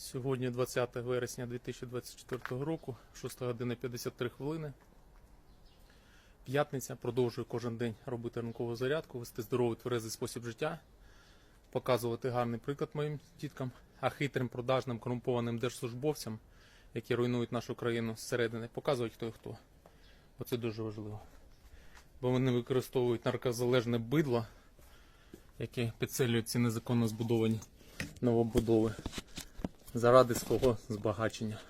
Сьогодні 20 вересня 2024 року, 6 година 53 хвилини. П'ятниця. Продовжую кожен день робити ранкову зарядку, вести здоровий тверезий спосіб життя, показувати гарний приклад моїм діткам, а хитрим, продажним, корумпованим держслужбовцям, які руйнують нашу країну зсередини, показувати хто і хто. Бо це дуже важливо. Бо вони використовують наркозалежне бидло, яке підселюють ці незаконно збудовані новобудови заради свого збагачення.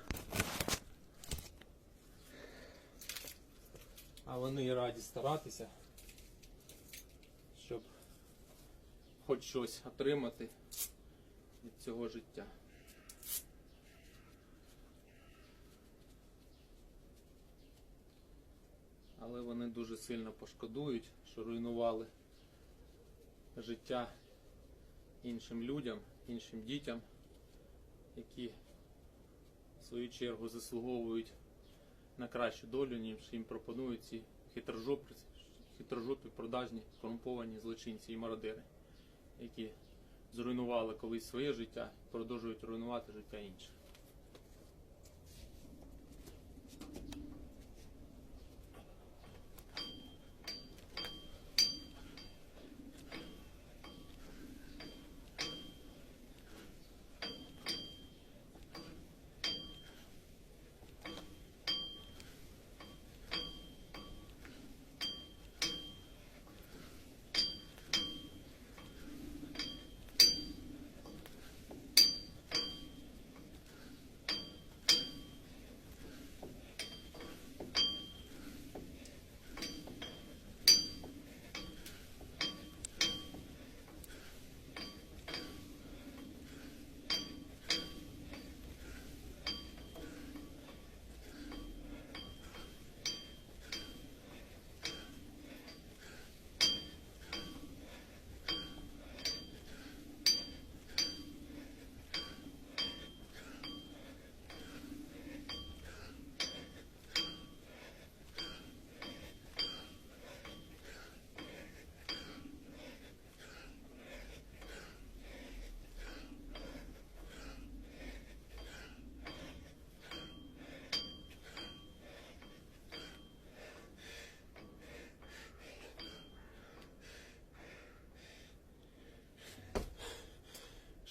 А вони і раді старатися, щоб хоч щось отримати від цього життя. Але вони дуже сильно пошкодують, що руйнували життя іншим людям, іншим дітям які в свою чергу заслуговують на кращу долю, ніж їм пропонують ці хитрожопі, продажні, корумповані злочинці і мародери, які зруйнували колись своє життя і продовжують руйнувати життя інших.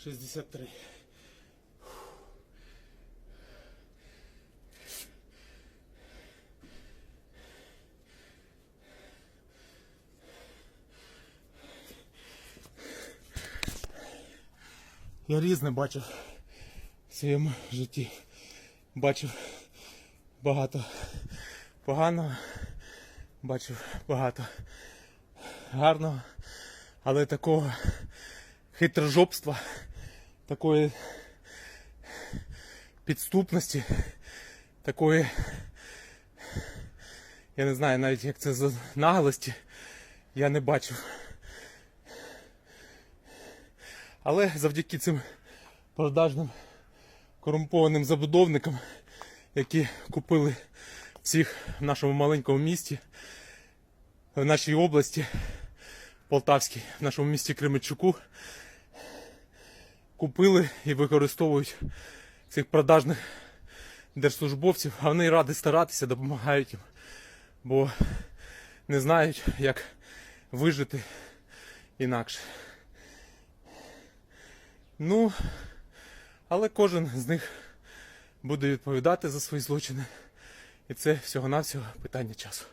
Шістдесят три. Я різне бачив в своєму житті. Бачив багато поганого, бачив багато гарного, але такого хитрожопства, такої підступності, такої, я не знаю навіть як це за наглості, я не бачив. Але завдяки цим продажним корумпованим забудовникам, які купили всіх в нашому маленькому місті, в нашій області, Полтавській, в нашому місті Кременчуку, купили і використовують цих продажних держслужбовців, а вони раді старатися, допомагають їм, бо не знають, як вижити інакше. Ну, але кожен з них буде відповідати за свої злочини. І це всього-навсього питання часу.